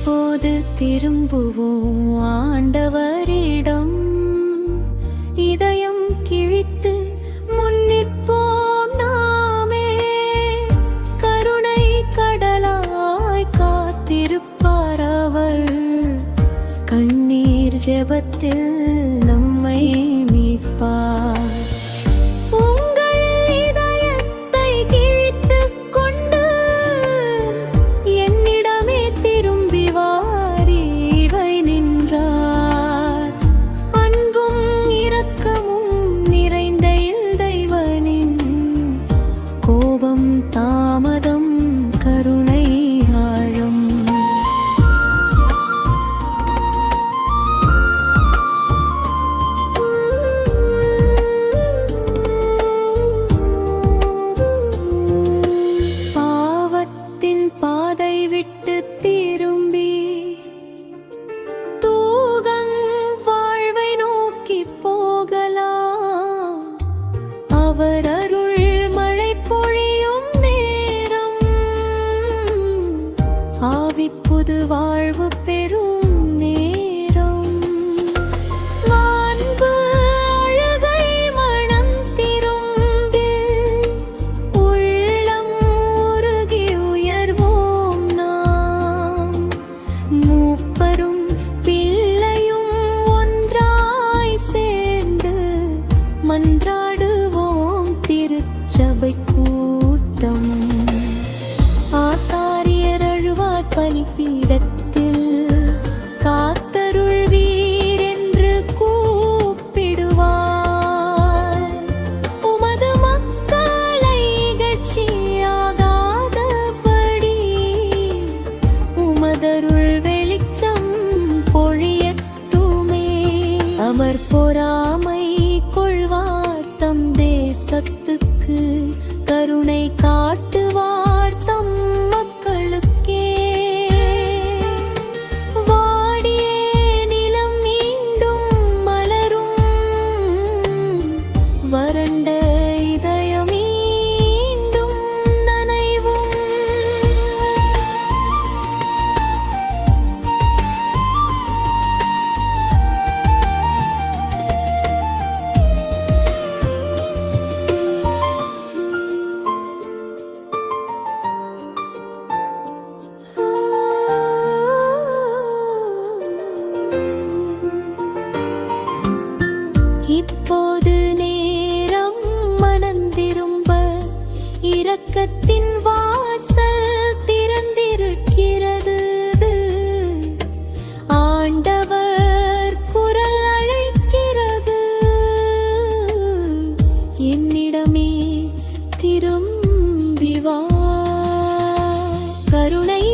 இப்போது திரும்புவோம் ஆண்டவரிடம். இதயம் கிழித்து முன்னிற்போம் நாமே. கருணை கடலாய் காத்திருப்பார் அவர் கண்ணீர் ஜெபத்தில் நம்மை மீட்பார். அவர் அருள் மழை பொழியும் நேரம். ஆவி புது வாழ்வு பெறும் ஆசாரியர் அழுவார் பலிப்பீர் வறண்ட இரக்கத்தின் வாசல் திறந்திருக்கிறது. ஆண்டவர் குரல் அழைக்கிறது. என்னிடமே திரும்பிவா கருணை